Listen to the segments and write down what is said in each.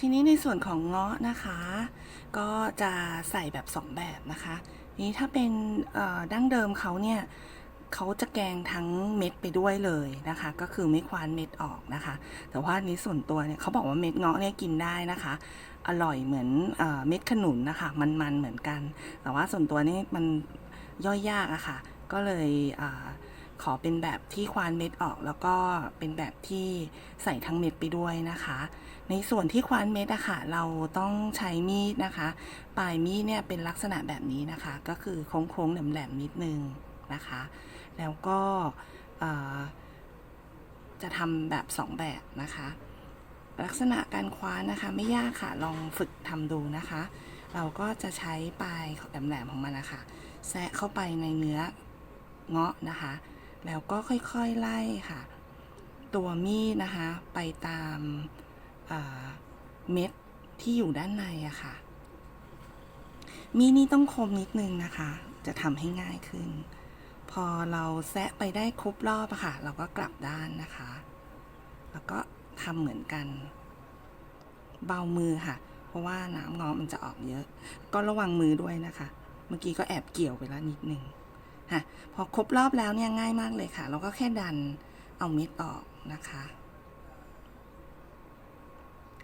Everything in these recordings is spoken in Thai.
ทีนี้ในส่วนของเงาะนะคะ ก็จะใส่แบบ 2 แบบนะคะ นี้ถ้าเป็นดั้งเดิมเขาเนี่ยเขาจะแกงทั้งเม็ดไปด้วยเลยนะคะ ก็คือไม่ควานเม็ดออกนะคะ แต่ว่านี้ส่วนตัวเนี่ยเขาบอกว่าเม็ดเงาะเนี่ยกินได้นะคะ อร่อยเหมือนเอเม็ดขนุนนะคะ มันๆเหมือนกัน แต่ว่าส่วนตัวนี่มันย่อยยากอะค่ะ ก็เลยอา ขอเป็นแบบที่ควานเม็ดออก แล้วก็เป็นแบบที่ใส่ทั้งเม็ดไปด้วยนะคะ ในส่วนที่ควานเม็ดอะค่ะเราต้องใช้มีดนะคะ ปลายมีดเนี่ยเป็นลักษณะแบบนี้นะคะ ก็คือโค้งๆแหลมๆนิดนึงนะคะ แล้วก็จะทำแบบสองแบบนะคะ ลักษณะการคว้านนะคะ ไม่ยากค่ะลองฝึกทำดูนะคะ เราก็จะใช้ปลายแหลมๆของมันนะคะแซะเข้าไปในเนื้อเงาะนะคะ แล้วก็ค่อยๆไล่ค่ะ ตัวมีดนะคะ ไปตามาเม็ดที่อยู่ด้านในอะค่ะ มีดนี่ต้องคมนิดนึงนะคะ จะทำให้ง่ายขึ้น พอเราแซะไปได้ครบรอบอะค่ะ เราก็กลับด้านนะคะ แล้วก็ทำเหมือนกัน เบามือค่ะ เพราะว่าน้ำงอมันจะออกเยอะ ก็ระวังมือด้วยนะคะ เมื่อกี้ก็แอบเกี่ยวไปแล้วนิดนึง ค่ะพอครบรอบแล้วเนี่ยง่ายมากเลยค่ะ เราก็แค่ดันเอาเม็ดออกนะคะ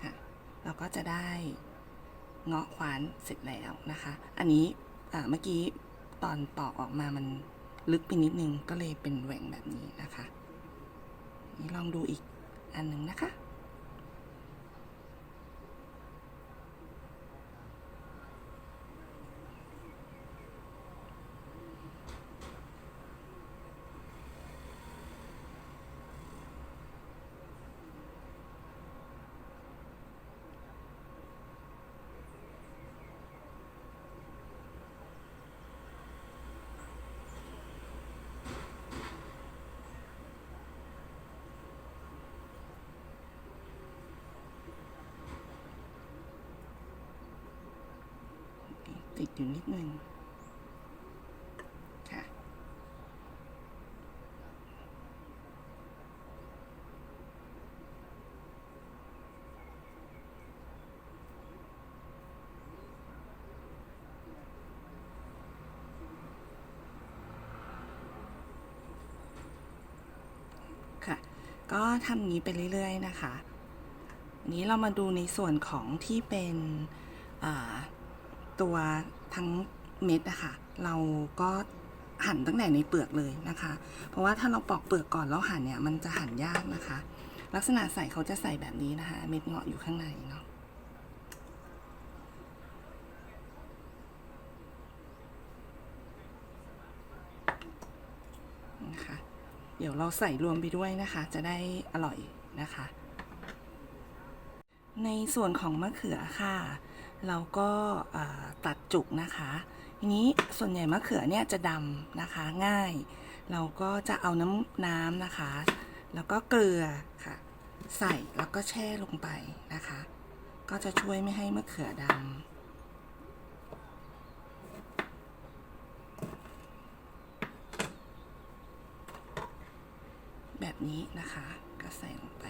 ค่ะเราก็จะได้เงาะควานเสร็จแล้วนะคะ อันนี้เมื่อกี้ตอนปอกออกมามันลึกไปนิดนึงก็เลยเป็นแหว่งแบบนี้นะคะนี่ลองดูอีกอันหนึ่งนะคะ ติด อยู่นิดนึงค่ะค่ะ ก็ทำางนี้ไปเรื่อย ๆ นะคะ นี้เรามาดูในส่วนของที่เป็นอ่า ตัวทั้งเม็ดอะคะเราก็หั่นตั้งแต่ในเปลือกเลยนะคะ เพราะว่าถ้าเราปอกเปลือกก่อนแล้วหั่นเนี่ยมันจะหั่นยากนะคะ ลักษณะใส่เขาจะใส่แบบนี้นะคะ เม็ดเงาะอยู่ข้างในเนาะนะคะเดี๋ยวเราใส่รวมไปด้วยนะคะ จะได้อร่อยนะคะ ในส่วนของมะเขือค่ะ เราก็ตัดจุกนะคะทีนี้ส่วนใหญ่มะเขือเนี่ยจะดำนะคะง่าย เราก็จะเอาน้ำน้ำนะคะ แล้วก็เกลือค่ะ ใส่แล้วก็แช่ลงไปนะคะ ก็จะช่วยไม่ให้มะเขือดำแบบนี้นะคะ ก็ใส่ลงไป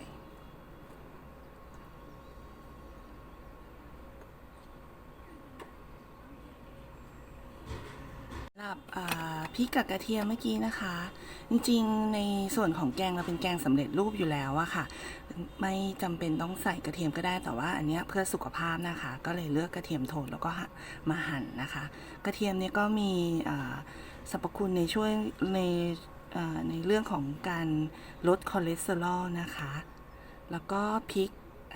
สำหรับอ่า พริกกับกระเทียมเมื่อกี้นะคะ จริงๆในส่วนของแกงเราเป็นแกงสำเร็จรูปอยู่แล้วอะค่ะ ไม่จำเป็นต้องใส่กระเทียมก็ได้แต่ว่าอันนี้เพื่อสุขภาพนะคะ ก็เลยเลือกกระเทียมโทนแล้วก็มาหั่นนะคะ กระเทียมเนี่ยก็มีสรรพคุณในช่วยในในเรื่องของการลดคอเลสเตอรอลนะคะ แล้วก็พริก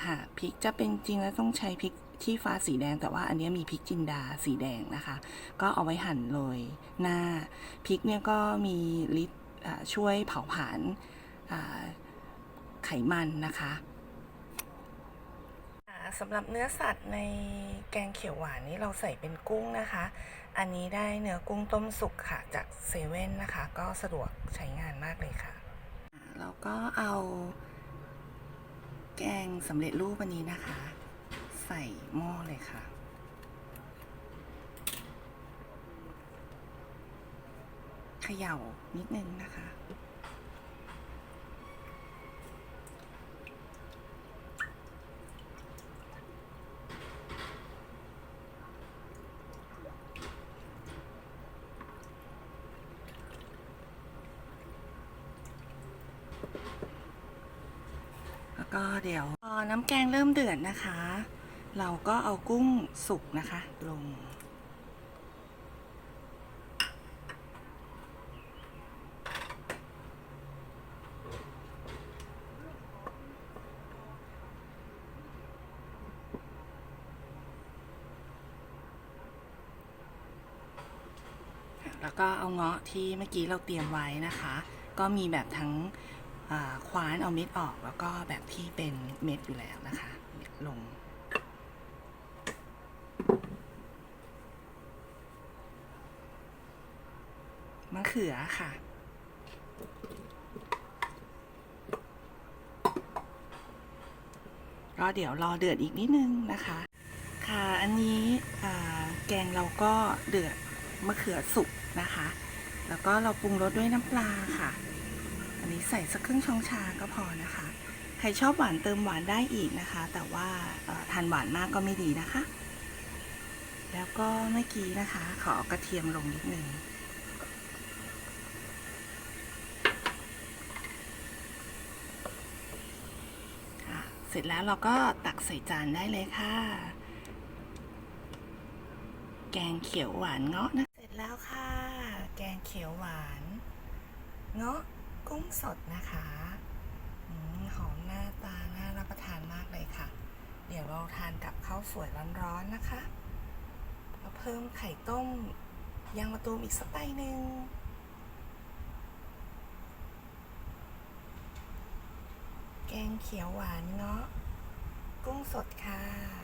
ค่ะพริกจะเป็นจริงแล้วต้องใช้พริก ที่ฟ้าสีแดง แต่ว่าอันเนี้ยมีพริกจินดาสีแดงนะคะ ก็เอาไว้หั่นโรยหน้าพริกเนี่ยก็มีฤทธิ์อ่าช่วยเผาผลาญอ่าไขมันนะคะอ่าสำหรับเนื้อสัตว์ในแกงเขียวหวานนี้เราใส่เป็นกุ้งนะคะ อันนี้ได้เนื้อกุ้งต้มสุกค่ะจากเซเว่นนะคะ ก็สะดวกใช้งานมากเลยค่ะอ่าแล้วก็เอาแกงสำเร็จรูปอันนี้นะคะ ใส่หม้อเลยค่ะ เขย่านิดนึงนะคะ แล้วก็เดี๋ยวพอน้ำแกงเริ่มเดือดนะคะ เราก็เอากุ้งสุกนะคะ ลง แล้วก็เอาเงาะที่เมื่อกี้เราเตรียมไว้นะคะ ก็มีแบบทั้งคว้านเอาเม็ดออกแล้วก็แบบที่เป็นเม็ดอยู่แล้วนะคะ ลง มะเขือค่ะ ก็เดี๋ยวรอเดือดอีกนิดนึงนะคะ ค่ะ อันนี้แกงเราก็เดือดมะเขือสุกนะคะ แล้วก็เราปรุงรสด้วยน้ำปลาค่ะ อันนี้ใส่สักครึ่งช้อนชาก็พอนะคะ ใครชอบหวานเติมหวานได้อีกนะคะ แต่ว่าทานหวานมากก็ไม่ดีนะคะแล้วก็เมื่อกี้นะคะ ขอกระเทียมลงนิดนึง ค่ะ เสร็จแล้วเราก็ตักใส่จานได้เลยค่ะ แกงเขียวหวานเงาะนะ เสร็จแล้วค่ะ แกงเขียวหวาน เงาะกุ้งสดนะคะอหอมหน้าตาน่ารับประทานมากเลยค่ะ เดี๋ยวเราทานกับข้าวสวยร้อนๆนะคะแล้วเพิ่มไข่ต้มยางมะตูมอีกสักใบหนึ่ง เขียวหวานเงาะกุ้งสดค่ะ